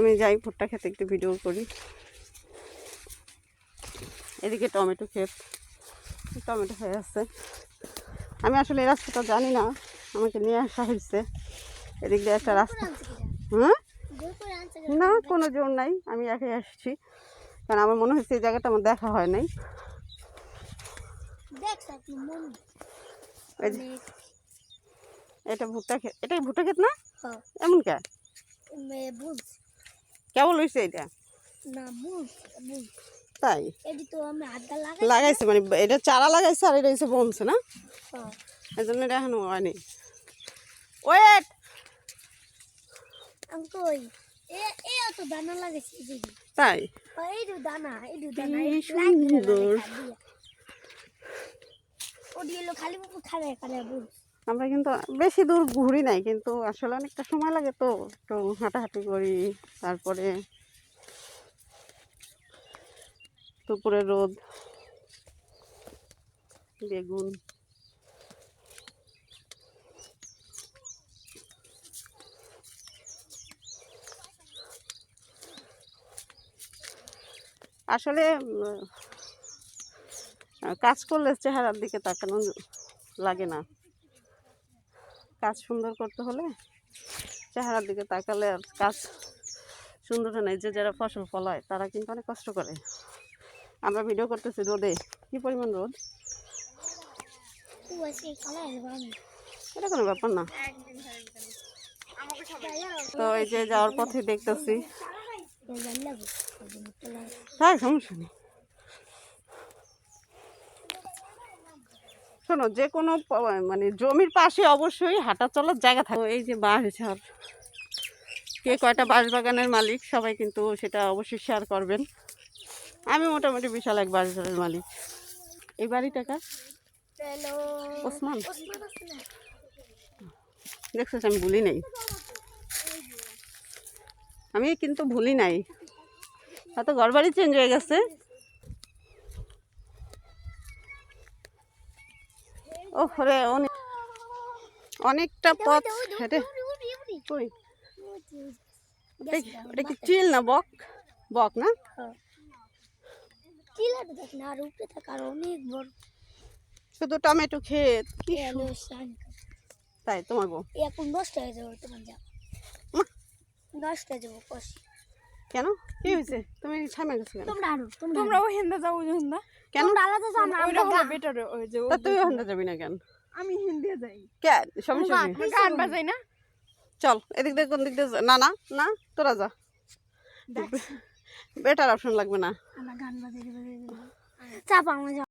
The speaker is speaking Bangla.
আমি যাই ভুট্টা খেতে একটু ভিডিও করি। এদিকে টমেটো ক্ষেত টমেটো হয়ে আছে। আমি আসলে এই রাস্তাটা জানি না আমাকে নিয়ে আসা হয়েছে। এদিক দিয়ে একটা রাস্তা হ্যাঁ? না কোনো জোর নাই আমি একাই আসছি। কারণ আমার মনে হচ্ছে এই জায়গাটা আমার দেখা হয় নাই। এটা ভুট্টা ক্ষেত এটাই ভুট্টা ক্ষেত না? এমন কে কেমন হয়েছে এটা? তাই? লাগাইছে। মানে এটা চারা লাগাইছে আর এটা হচ্ছে বমছে না? এই জন্য এটা এখনও হয়নি। ওয়েট! তাই? এই যে এই যে দানা কি এই লাইন ধরে সুন্দর। খালি খালে বুঝ। আমরা কিন্তু বেশি দূর ঘুরি নাই, কিন্তু আসলে অনেকটা সময় লাগে তো একটু হাঁটাহাঁটি করি, তারপরে দুপুরে রোদ, বেগুন। আসলে কাজ করলে চেহারার দিকে তাকানো লাগে না। কাজ সুন্দর করতে হলে চেহারার দিকে তাকালে আর কাজ সুন্দর হয় না। যে যারা ফসল ফলায় তারা কিন্তু অনেক কষ্ট করে। আমরা ভিডিও করতেছি রোদে। কি পরিমাণ রোদ? এটা কোনো ব্যাপার না। তো এই যে যাওয়ার পথে দেখতেছি। তাই সমস্যা নেই। শোনো যে কোনো মানে জমির পাশে অবশ্যই হাঁটা চলার জায়গা থাকে। এই যে বাঁশ ঝাড় কে কয়টা বাঁশ বাগানের মালিক সবাই কিন্তু সেটা অবশ্যই শেয়ার করবেন। আমি মোটামুটি বিশাল এক বাঁশ ঝাড়ের মালিক। এই বাড়িটা কার? ওসমান। দেখছিস আমি ভুলি নাই। আমি কিন্তু ভুলি নাই। হয়তো ঘর বাড়ি চেঞ্জ হয়ে গেছে। ও রে অনেক অনেকটা পথ হেঁটে কই? ওটা কি- চিল না বক? বক না? বড়। শুধু টমেটো ক্ষেত কি তাই তোমার বউ। এখন হয়ে যাবে তোমার যা মা। নষ্ট যাব কষি কেন? কি হয়েছে? তুমি ছামে গেছো তোমরা আরও তোমরা তোমরা হেন্দা যাও ওই হেন্দা। কেন? আলাদা যাও না ওইটা হলো বেটার ওই যে তা তুই যাবি না কেন? আমি হিন্দি যাই। কে? সমস্যা নেই গান বাজাই না? চল এদিক দিয়ে কোন দিক দিয়ে যা- না না না তোরা যা। বেটার অপশন লাগবে না। গান বাজাই চাপা